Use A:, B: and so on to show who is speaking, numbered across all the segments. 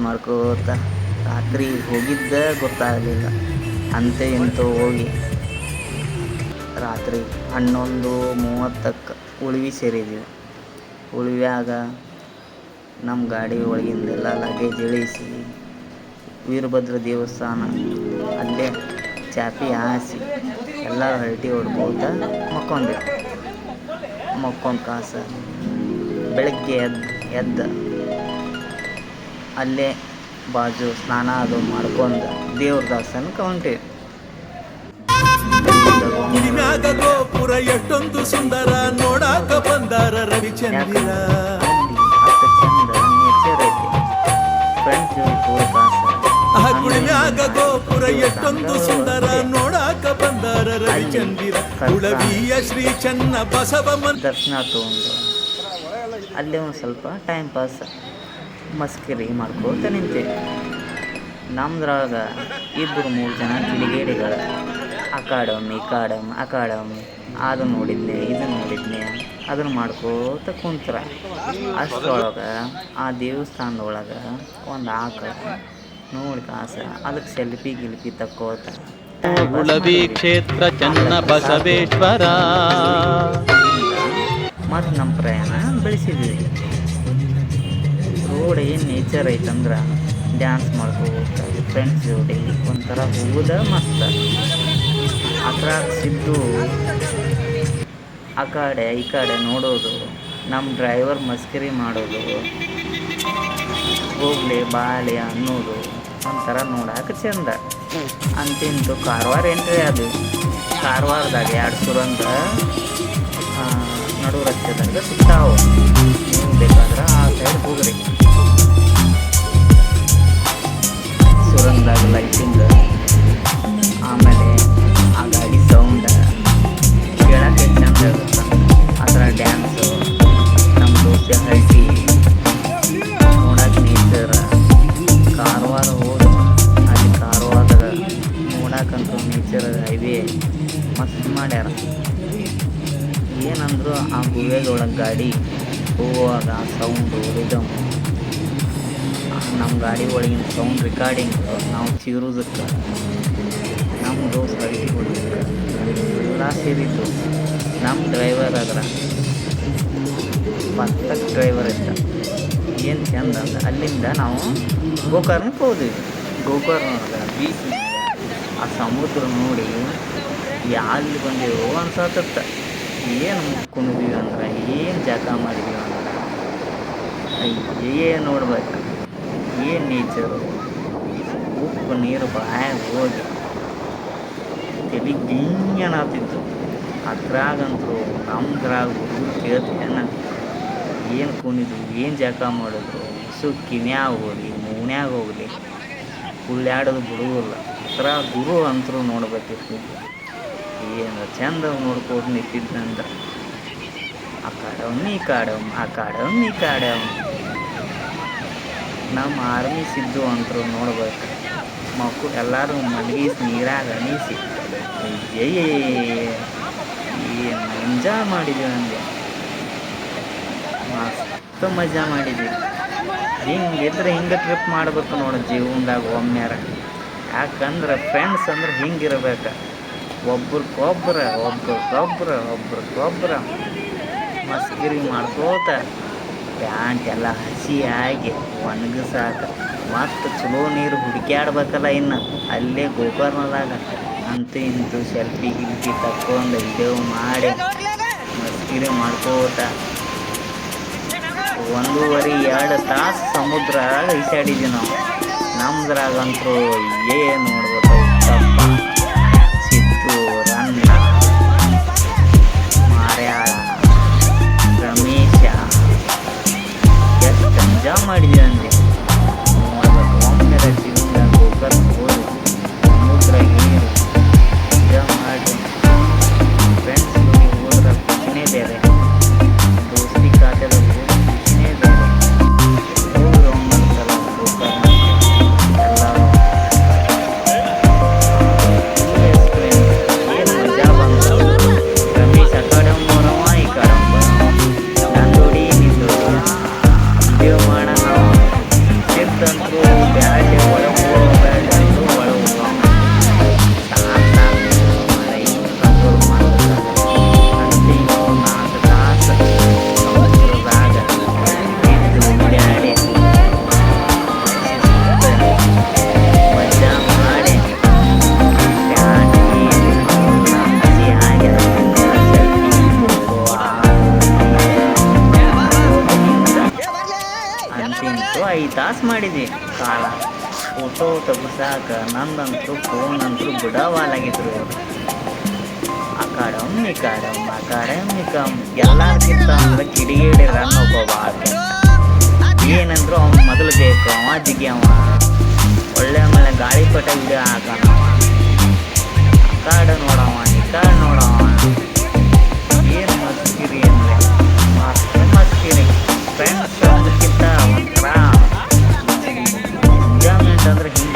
A: ಮಾಡ್ಕೋತ ರಾತ್ರಿ ಹೋಗಿದ್ದ ಗೊತ್ತಾಗಲಿಲ್ಲ. ಅಂತೆ ಇಂತೂ ಹೋಗಿ. ರಾತ್ರಿ ಹನ್ನೊಂದು ಮೂವತ್ತಕ್ಕೆ ಉಳ್ವಿ ಸೇರಿದ್ವಿ. ಉಳ್ವ್ಯಾಗ ನಮ್ಮ ಗಾಡಿ ಒಳಗಿಂದೆಲ್ಲ ಲಗೇಜ್ ಇಳಿಸಿ ವೀರಭದ್ರ ದೇವಸ್ಥಾನ ಅಲ್ಲೇ ಚಾಪಿ ಹಾಸಿ ಎಲ್ಲ ಹರಟಿ ಹೊಡ್ಕೋತ ಮಕ್ಕೊಂಡ್ವಿ. ಮಕ್ಕೊಂಡು ಕಾಸ ಬೆಳಗ್ಗೆ ಎದ್ದು ಎದ್ದ ಅಲ್ಲೇ ಬಾಜು ಸ್ನಾನ ಅದು ಮಾಡ್ಕೊಂಡು ದೇವ್ರ ದಾಸನ
B: ಕೌಂಟಿ ಗೋಪುರ ಎಷ್ಟೊಂದು ಸುಂದರ ನೋಡಾಕ ಬಂದಾರ ರವಿಚಂದ್ರ. ಆ ಗುಳಿಮ್ಯಾಗ ಗೋಪುರ ಎಷ್ಟೊಂದು ಸುಂದರ ನೋಡಾಕ ಬಂದಾರ ರವಿಚಂದಿರ. ಉಳವಿಯ ಶ್ರೀ ಚನ್ನ ಬಸವ
A: ದರ್ಶನ ತಗೊಂಡು. ಅಲ್ಲೇ ಒಂದು ಸ್ವಲ್ಪ ಟೈಮ್ ಪಾಸ್ ಮಸ್ಕಿರಿ ಮಾಡ್ಕೋತ ನಿಂತೆ. ನಮ್ದ್ರಾಗ ಇಬ್ಬರು ಮೂರು ಜನ ಕಿಡಿಗೇಡಿಗಳು. ಅಕಾಡಮ್ ಕಾಡೊಮ್ಮೆ ಈ ಕಾಡಮ್ ಅಕಾಡಮ್. ಅದು ನೋಡಿದ್ನೆ ಇದು ನೋಡಿದ್ನೆ. ಅದನ್ನು ಮಾಡ್ಕೋತ ಕುಂತ್ರ. ಅಷ್ಟರೊಳಗೆ ಆ ದೇವಸ್ಥಾನದೊಳಗೆ ಒಂದು ಆಕ ನೋಡಿ ಕಾಸ ಅದಕ್ಕೆ ಸೆಲ್ಫಿ ಗಿಲ್ಫಿ ತಕ್ಕೋತ
C: ಉಳವಿ ಕ್ಷೇತ್ರ ಚನ್ನ ಬಸವೇಶ್ವರ.
A: ಮತ್ತು ನಮ್ಮ ಪ್ರಯಾಣ ಬೆಳೆಸಿದ್ವಿ. ರೋಡ್ ಏನು ನೇಚರ್ ಐತಂದ್ರೆ ಡ್ಯಾನ್ಸ್ ಮಾಡ್ಕೋಬೇಕು ಫ್ರೆಂಡ್ಸ್ ಜೋಡಿ ಒಂಥರ ಹೋಗೋದ ಮಸ್ತ. ಅದ್ರಾಗ ಸಿದ್ದು ಆ ಕಡೆ, ಈ ಕಡೆ ನೋಡೋದು ನಮ್ಮ ಡ್ರೈವರ್ ಮಸ್ಕರಿ ಮಾಡೋದು, ಹೋಗ್ಲಿ ಬಾಳೆ ಅನ್ನೋದು, ಒಂಥರ ನೋಡಕ್ಕೆ ಚಂದ. ಅಂತಿಂತು ಕಾರವಾರ ಎಂಟ್ರಿ ಅದು? ಕಾರವಾರದಾಗ ಎರಡು ಸುರಂಗ ನಡು ರಸ್ತೆದಾಗ ಸಿಗ್ತಾವ. ಬೇಕಾದ್ರೆ ಆ ಸೈಡ್ ಹೋಗ್ರಿ. ಸುರಂಗದಾಗ ಲೈಟಿಂಗ್ ಸೌಂಡ್ ರೆಕಾರ್ಡಿಂಗ್ ನಾವು ಚೀರೋದಕ್ಕೆ ನಮ್ಮ ದೋಸ್ತ ಅಡಿಗೆ ಎಲ್ಲ ಸೇರಿದ್ದು ನಮ್ಮ ಡ್ರೈವರ್ ಅದ್ರ ಪಕ್ಕಕ್ಕೆ ಡ್ರೈವರ್ ಇದ್ದ. ಏನು ಚಂದ ಅಂದ್ರೆ ಅಲ್ಲಿಂದ ನಾವು ಗೋಕರ್ಣಕ್ಕೆ ಹೋದ್ವಿ. ಗೋಕರ್ಣದ ಬೀಚ್ ಆ ಸಮುದ್ರ ನೋಡಿ ಎಲ್ಲಿ ಬಂದೇವೋ ಅನ್ಸತ್ತ ಏನು ಕುಣಿದ್ವಿ ಅಂದ್ರೆ, ಏನು ಜಕ ಮಾಡಿದ್ವಿ ಅಂದ್ರೆ, ಅಯ್ಯೇ ನೋಡ್ಬೇಕು. ಏನು ನೇಚರು? ಉಪ್ಪು, ನೀರು ಬಾಯಾಗ ಹೋಗಿ. ತಲೆ ಗಿಂಗನಾತಿತ್ತು ಅದ್ರಾಗಂತೂ ನಮ್ದ್ರಾಗ ಹುಡುಗರು ಕೇಳ್ತೇನ ಏನು ಕುಣಿದ್ರು ಏನು ಜಕ ಮಾಡಿದ್ರು? ಸುಕ್ಕಿನ್ಯಾಗ ಹೋಗಲಿ, ಮೂನ್ಯಾಗ ಹೋಗಲಿ. ಉಳ್ಳಾಡೋದು ಬಿಡುವಲ್ಲ ಅದ್ರ ಗುರು ಅಂತರೂ ನೋಡ್ಬೇಕಿತ್ತು. ಏನು ಚಂದ ನೋಡ್ಕೊಂಡು ನಿಂತಿದ್ದಂದ್ರೆ ಆ ಕಾಡವ್ನ ಈ ಕಾಡವ್ನ ಆ ಕಾಡವ್ನ ಈ ಕಾಡವ್ನ ನಮ್ಮ ಆರ್ಮಿ ಸಿದ್ದು ಅಂತರು ನೋಡ್ಬೇಕು. ಮಕ್ಕಳು ಎಲ್ಲರೂ ಮಲಗಿಸಿ ನೀರಾಗ ಅನಿಸಿ ಏನು ಎಂಜಾಯ್ ಮಾಡಿದ್ವಿ ನನಗೆ ಮಸ್ತ್ ಮಜಾ ಮಾಡಿದ್ವಿ. ಹಿಂಗಿದ್ರೆ ಹಿಂಗೆ ಟ್ರಿಪ್ ಮಾಡ್ಬೇಕು ನೋಡು ಜೀವನದಾಗ ಒಮ್ಮೆರ ಯಾಕಂದ್ರೆ ಫ್ರೆಂಡ್ಸ್ ಅಂದ್ರೆ ಹಿಂಗಿರ್ಬೇಕು ಒಬ್ರಿಗೊಬ್ರ ಒಬ್ರಿಗೊಬ್ರ ಒಬ್ರಿಗೊಬ್ರ ಮಸ್ಕಿರಿ ಮಾಡ್ಕೋತ. ಪ್ಯಾಂಟ್ ಎಲ್ಲ ಹಸಿ ಆಗಿ ಒಣಗಿಸಾಕ ಮತ್ತು ಚಲೋ ನೀರು ಹುಡುಕ್ಯಾಡ್ಬೇಕಲ್ಲ ಇನ್ನು. ಅಲ್ಲೇ ಗೋಕರ್ಣದಾಗ ಅಂತೂ ಇಂತೂ ಸೆಲ್ಫಿ ಗಿಲ್ಫಿ ತಕ್ಕೊಂಡು ವಿಡಿಯೋ ಮಾಡಿ ಮಸ್ಕಿರಿ ಮಾಡ್ಕೋತ ಒಂದೂವರೆ ಎರಡು ತಾಸು ಸಮುದ್ರ ಈಸಾಡಿದ್ವಿ ನಾವು. ನಮ್ದ್ರಾಗಂತೂ ಏನು ಎಷ್ಟು ಮಾಡಿದೆ ಅಂದರೆ? ಅಂದೆ ನೋಡ್ಬೇಕು ಒಮ್ಮೆ ಜೀವನದಾಗ ಗೋಕರ್ಣ ನಂದಂತೂ ಫೋನ್ ಅಂತೂ ಬಿಡವಾಲಾಗಿದ್ರು. ಆ ಕಡೆ ಒಮ್ಮೆ ಈ ಕಡೆ ಒಮ್ಮೆ ಆ ಕಡೆ ಒಮ್ಮೆ ಈ ಕಡೆ ಎಲ್ಲಕ್ಕಿಂತ ಅಂದ್ರೆ ಕಿಡಿಗೇಡಿ ರನ್ ಒಬ್ಬ ಏನಂದ್ರು ಅವ್ನು ಮೊದಲು ಬೇಕು ಅವ ಜಿಗಿ ಅವ ಒಳ್ಳೆ ಮೇಲೆ ಗಾಳಿಪಟ ವಿಡಿಯೋ ಹಾಕೋಣ ಆ ಕಾಡ ನೋಡವ ಈ ನೋಡವ ಏನು ಮಸ್ಕಿರಿ ಹಿಂಗಿರಬೇಕು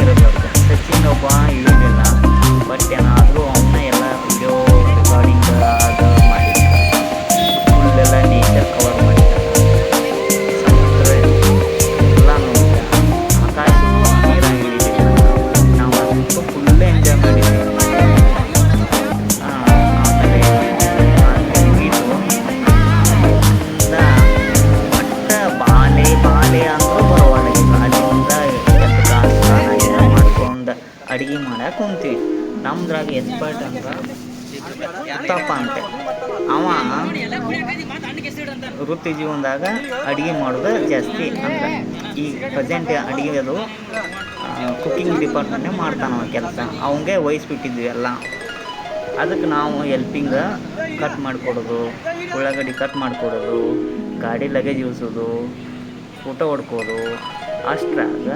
A: ಅಡಿಗೆ ಮಾಡಕ್ಕೆ ಕುಂತೀವಿ ನಮ್ದ್ರಾಗ ಎಕ್ಸ್ಪರ್ಟ್ ಅಂತ ಉತ್ತಪ್ಪ ಅಂತೆ ಅವ ವೃತ್ತಿ ಜೀವನದಾಗ ಅಡಿಗೆ ಮಾಡೋದು ಜಾಸ್ತಿ ಅಂತ ಈ ಪ್ರೆಸೆಂಟ್ ಅಡಿಗೆ ಅದು ಕುಕ್ಕಿಂಗ್ ಡಿಪಾರ್ಟ್ಮೆಂಟ್ನೇ ಮಾಡ್ತಾನ ಕೆಲಸ. ಅವಂಗೆ ವಹಿಸ್ಬಿಟ್ಟಿದ್ವಿ ಎಲ್ಲ. ಅದಕ್ಕೆ ನಾವು ಎಲ್ಪಿಂಗ ಕಟ್ ಮಾಡಿಕೊಡೋದು, ಉಳ್ಳಾಗಡ್ಡಿ ಕಟ್ ಮಾಡಿಕೊಡೋದು, ಗಾಡಿ ಲಗೇಜ್ ಇಳಿಸೋದು ಊಟ ಹೊಡ್ಕೋದು ಅಷ್ಟ್ರಾಗ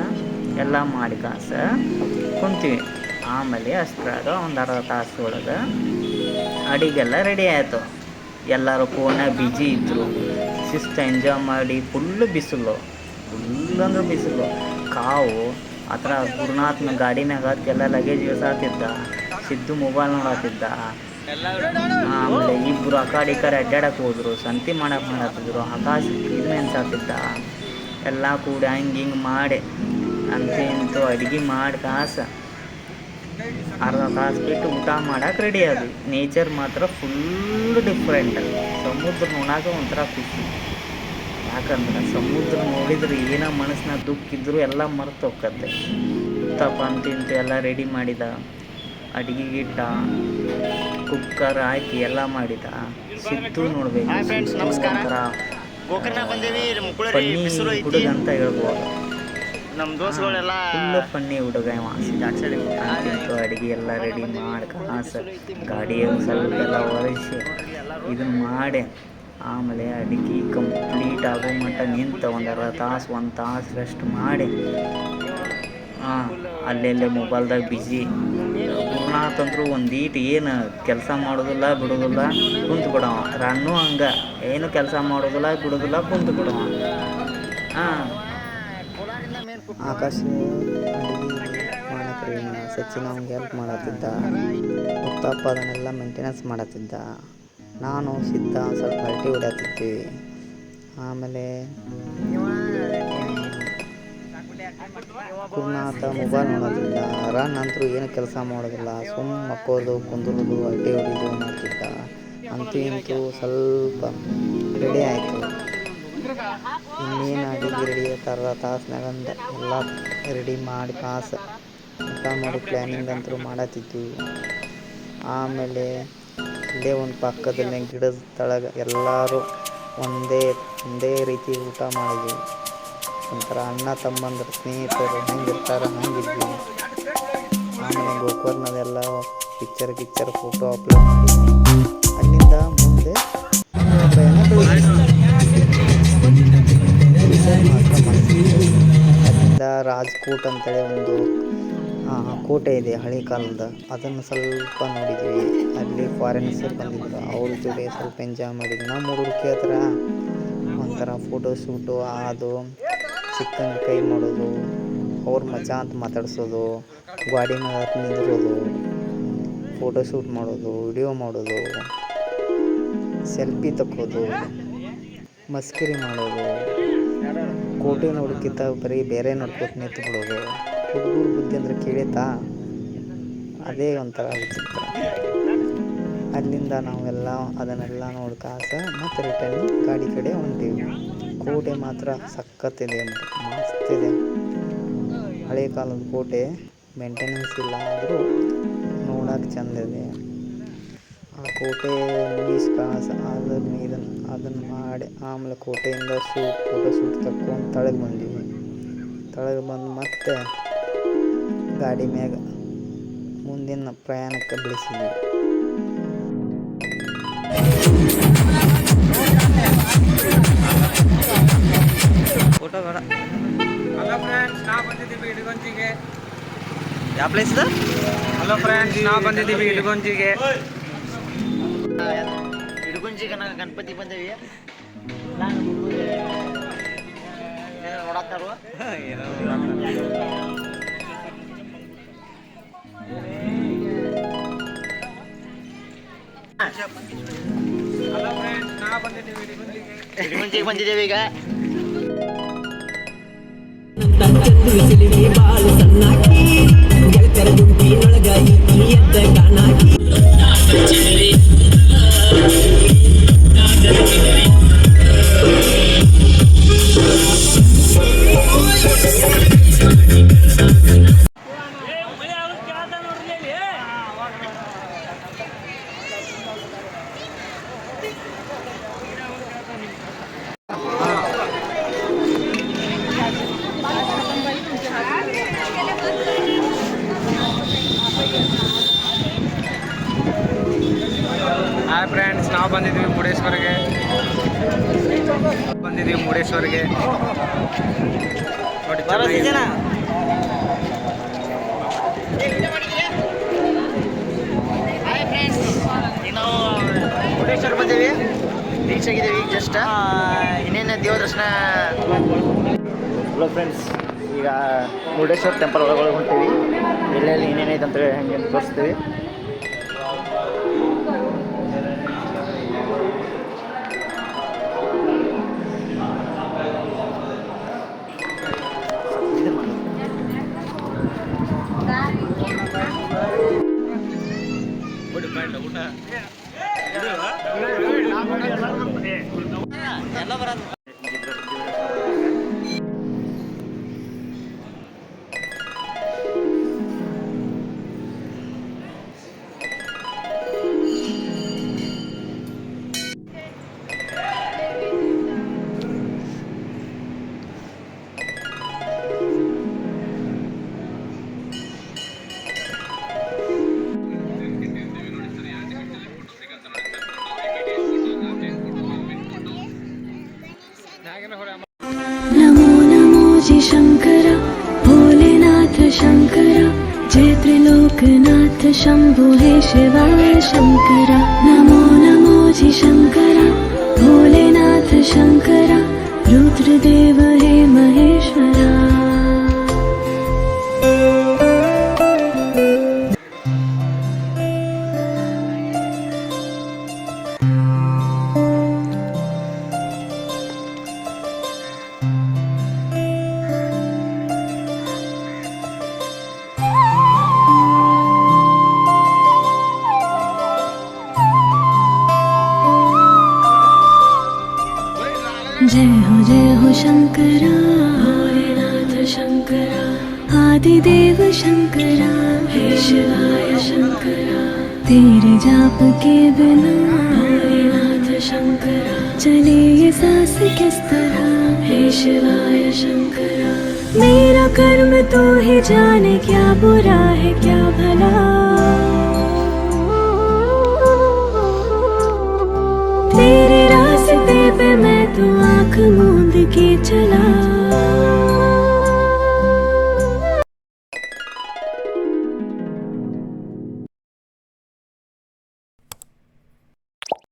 A: ಎಲ್ಲ ಮಾಡಿ ಕಾಸ ಕುಂತೀವಿ ಆಮೇಲೆ ಅಷ್ಟ್ರಾಗ ಒಂದು ಅರ್ಧ ತಾಸು ಒಳಗೆ ಅಡಿಗೆಲ್ಲ ರೆಡಿ ಆಯಿತು. ಎಲ್ಲರೂ ಫೋನ ಬಿಜಿ ಇದ್ದರು ಶಿಸ್ತು ಎಂಜಾಯ್ ಮಾಡಿ ಫುಲ್ಲು ಬಿಸಿಲು. ಫುಲ್ ಅಂದ್ರೆ ಬಿಸಿಲು. ಕಾವು, ಆ ಥರ ಗುರುನಾಥ್ನ ಗಾಡಿನಾಗ ಅದಕ್ಕೆಲ್ಲ ಲಗೇಜ್ ಇಳಿಸಾತಿದ್ದ ಸಿದ್ದು ಮೊಬೈಲ್ ನೋಡತ್ತಿದ್ದ ಆಮೇಲೆ ಇಬ್ಬರು ಆ ಕಡೆ ಅಡ್ಡಾಡಕ್ಕೆ ಹೋದ್ರು. ಸಂತಿ ಮಾಡಕ್ಕೆ ಮಾಡತ್ತಿದ್ರು ಆಕಾಶ ಇದು ನೆನ್ಸಾತಿದ್ದ ಎಲ್ಲ ಕೂಡ ಹಿಂಗೆ ಹಿಂಗೆ ಮಾಡಿ ಅಂತ ಇಂತು ಅಡ್ಗೆ ಮಾಡಿ ಕಾಸ ಅರ್ಧ ತಾಸು ಬಿಟ್ಟು ಊಟ ಮಾಡಕ್ಕೆ ರೆಡಿ ಅದು ನೇಚರ್ ಮಾತ್ರ ಫುಲ್ ಡಿಫ್ರೆಂಟ್ ಸಮುದ್ರ ನೋಡಾಕ ಒಂಥರ ಖುಷಿ. ಯಾಕಂದ್ರೆ ಸಮುದ್ರ ನೋಡಿದ್ರೆ ಏನೋ ಮನಸ್ಸಿನ ದುಃಖ ಇದ್ದರೂ ಎಲ್ಲ ಮರೆತು ಹೋಗತ್ತೆ ಉತ್ತಪ್ಪ ಅಂತ ಎಲ್ಲ ರೆಡಿ ಮಾಡಿದ. ಅಡಿಗೆ ಇಟ್ಟ ಕುಕ್ಕರ್ ಹಾಕಿ ಎಲ್ಲ ಮಾಡಿದ. ಸಿದ್ದು ನೋಡ್ಬೇಕು. ಸಿದ್ದು. ಒಂಥರ ಪನ್ನಿ ಹುಡುಗ ಅಂತ ಹೇಳ್ಬೋದು.
D: ನಮ್ಮ ದೋಸ್ತುಗಳೆಲ್ಲ
A: ಫುಲ್ಲು ಫನ್ನಿ ಹುಡುಗ ಇವ. ಅಡಿಗೆ ಎಲ್ಲ ರೆಡಿ ಮಾಡಿ ಗಾಡಿ ಸ್ವಲ್ಪ ಎಲ್ಲ ಒರೆಸಿ. ಇದನ್ನ ಮಾಡಿ. ಆಮೇಲೆ ಅಡಿಗೆ ಕಂಪ್ಲೀಟ್ ಆಗೋ ಮಟ್ಟ ನಿಂತ ಒಂದು ಅರ್ಧ ತಾಸು ಒಂದು ತಾಸು ರೆಸ್ಟ್ ಮಾಡಿ. ಹಾಂ ಅಲ್ಲೆಲ್ಲೇ ಮೊಬೈಲ್ದಾಗ ಬಿಜಿ ಗುರುನಾಥ್ ಒಂದು ಈಟ್ ಏನು ಕೆಲಸ ಮಾಡೋದಿಲ್ಲ ಬಿಡೋದಿಲ್ಲ ಕುಂತು ಬಿಡವ. ರಣ್ಣು ಹಂಗೆ. ಏನು ಕೆಲಸ ಮಾಡೋದಿಲ್ಲ ಬಿಡೋದಿಲ್ಲ ಕುಂತು ಬಿಡವ. ಹಾಂ.
E: ಆಕಾಶ ಮಾಡಕ್ರಿ ಸಚಿನ್ ಅವ್ನಿಗೆ ಹೆಲ್ಪ್ ಮಾಡತ್ತಿದ್ದ. ಮುತ್ತಪ್ಪ ಅದನ್ನೆಲ್ಲ ಮೇಂಟೆನೆನ್ಸ್ ಮಾಡತ್ತಿದ್ದ. ನಾನು ಸಿದ್ಧ ಸ್ವಲ್ಪ ಹರಟಿ ಹೊಡ್ಯಾತಿದ್ವಿ ಆಮೇಲೆ ಗುರುನಾಥ ಮೊಬೈಲ್ ನೋಡೋದಿಲ್ಲ ರನ್ ಅಂತೂ ಏನು ಕೆಲಸ ಮಾಡೋದಿಲ್ಲ. ಸುಮ್ಮ ಮಕ್ಕೋದು ಕುಂದ್ರದು ಅಲ್ಟಿ ಹೊಡಿದು ಮಾಡ್ತಿದ್ದ. ಅಂತೂ ಇಂತೂ ಸ್ವಲ್ಪ ರೆಡಿ ಆಯಿತು. ಇನ್ನೇನು ಅಡಿಗೆ ರೆಡಿ ಅರ್ಧ ತಾಸ್ನಾಗಂದ ಎಲ್ಲ ರೆಡಿ ಮಾಡಿ ಕಾಸ ಊಟ ಮಾಡಿ ಪ್ಲ್ಯಾನಿಂಗ್ ಅಂತೂ ಮಾಡತ್ತಿದ್ವಿ. ಆಮೇಲೆ ಇಲ್ಲೇ ಒಂದು ಪಕ್ಕದಲ್ಲೇ ಗಿಡದ ತಳಗ ಎಲ್ಲರೂ ಒಂದೇ ಒಂದೇ ರೀತಿ ಊಟ ಮಾಡಿದ್ವಿ. ಒಂಥರ ಅಣ್ಣ, ತಮ್ಮಂದ್ರ ಸ್ನೇಹಿತರು ಹೆಂಗಿರ್ತಾರೆ ಹಂಗಿದ್ವಿ ಆಮೇಲೆ ಗೋಕರ್ಣದೆಲ್ಲ ಪಿಕ್ಚರ್ ಗಿಚ್ಚರ್ ಫೋಟೋ ಅಪ್ಲೋಡ್ ಮಾಡಿದ್ವಿ. ರಾಜ್ಕೋಟ್ ಅಂತೇಳಿ ಒಂದು ಕೋಟೆ ಇದೆ ಹಳೆ ಕಾಲದ. ಅದನ್ನು ಸ್ವಲ್ಪ ನೋಡಿದ್ವಿ ಅಲ್ಲಿ ಫಾರಿನರ್ಸರ್ ಬಂದಿದ್ರು. ಅವ್ರ ಜೊತೆ ಸ್ವಲ್ಪ ಎಂಜಾಯ್ ಮಾಡಿದ್ವಿ. ನಮ್ಮ ಹುಡುಗರು ಕೇಳ್ತಾರ, ಒಂಥರ ಫೋಟೋ ಶೂಟು ಅದು ಚಿಕ್ಕನ್ ಕೈ ಮಾಡೋದು, ಅವ್ರ ಮಜಾ ಅಂತ ಮಾತಾಡ್ಸೋದು, ಗಾಡಿ ಮೇಲೆ ನಿಂದಿರೋದು ಫೋಟೋ ಶೂಟ್ ಮಾಡೋದು ವಿಡಿಯೋ ಮಾಡೋದು ಸೆಲ್ಫಿ ತಕ್ಕೋದು, ಮಸ್ಕರಿ ಮಾಡೋದು. ಕೋಟೆ ನೋಡೋಕ್ಕಿಂತ ಬರೀ ಬೇರೆ ನೋಡ್ಕೊತ ನಿಂತು ಬಿಡೋದು ಹುಡುಗರು ಬುದ್ಧಿ ಅಂದ್ರೆ ಕೇಳಿತಾ? ಅದೇ ಒಂಥರ ವಿಚಿತ್ರ. ಅಲ್ಲಿಂದ ನಾವೆಲ್ಲ ಅದನ್ನೆಲ್ಲ ನೋಡ್ಕಾಸ ಮತ್ತು ರಿಟರ್ನ್ ಗಾಡಿ ಕಡೆ ಹೊಂಟೀವಿ. ಕೋಟೆ ಮಾತ್ರ ಸಖತ್ತಿದೆ, ಮಸ್ತ್ ಇದೆ. ಹಳೆ ಕಾಲದ ಕೋಟೆ ಮೇಂಟೆನೆನ್ಸ್ ಇಲ್ಲ ಆದರೂ ಚಂದ ಇದೆ. ಆ ಕೋಟೆ ಮುಗಿಸಿ ಕಾಸ ಅದನ್ನು ಇದನ್ನು ಅದನ್ನು ಮಾಡಿ ಆಮೇಲೆ ಕೋಟೆಯಿಂದ ಶೂಟ್ ಫೋಟೋ ಶೂಟ್ ತಕ್ಕೊಂಡು ತಳಗೆ ಬಂದೀವಿ. ತೆಳಗೆ ಬಂದು ಮತ್ತೆ ಗಾಡಿ ಮ್ಯಾಗ ಮುಂದಿನ ಪ್ರಯಾಣಕ್ಕೆ
A: ಫೋಟೋ ಬೇಡ.
F: ಹಲೋ ಫ್ರೆಂಡ್ಸ್ ನಾ ಬಂದಿದ್ದೀವಿ ಇಡಗುಂಜಿಗೆ.
A: ಯಾವ ಪ್ಲೇಸ್ ಇದು?
F: ಹಲೋ ಫ್ರೆಂಡ್ಸ್ ನಾವು ಬಂದಿದ್ದೀವಿ ಇಡಗೊಂಜಿಗೆ.
D: ಇಡುಗುಂಜಿ ಕನ ಗಣಪತಿ ಬಂದೇವಿ ನೋಡತ್ತಾರು
F: ಹಲೋ ಫ್ರೆಂಡ್ಸ್ ನಾವು ಬಂದಿದ್ದೀವಿ ಇಡಗೊಂಜಿಗೆ
D: ಇಡುಗುಂಜಿಗೆ ಬಂದಿದ್ದೇವೆ ಈಗ
F: ಹಾಯ್ ಬಂದಿದ್ದೀವಿ ಮುರುಡೇಶ್ವರಿಗೆ. ಬಂದಿದ್ದೀವಿ ಮುರುಡೇಶ್ವರಿಗೆ. ನೋಡಿ.
A: ಜನ
D: ಮುರುಡೇಶ್ವರ ಬಂದೀವಿ ರೀಚ್ ಆಗಿದ್ದೀವಿ ಈಗ ಜಸ್ಟ್ ಇನ್ನೇನು ದೇವ ದರ್ಶನ? ಹಲೋ ಫ್ರೆಂಡ್ಸ್ ಈಗ ಮುರುಡೇಶ್ವರ ಟೆಂಪಲ್ ಒಳಗೆ ಹೊಂಟೀವಿ ಎಲ್ಲೆಲ್ಲಿ ಏನೇನೈತೆ ಅಂತ ಹಂಗೆ ತೋರಿಸ್ತೀವಿ.
A: ಎಲ್ಲ
G: नमो जि शङ्कर भोलेनाथ शङ्कर जय त्रिलोकनाथ शम्भो हे शिवाय शङ्कर। नमो नमो जि शङ्कर भोलेनाथ शङ्कर रुद्रदेव हे महेश्वरा चले ये सांस किस तरह? हे शिवाय शंकर, मेरा कर्म तो ही जाने क्या बुरा है, क्या भला? तेरे रास्ते पे मैं तो आँख मूंद के चला।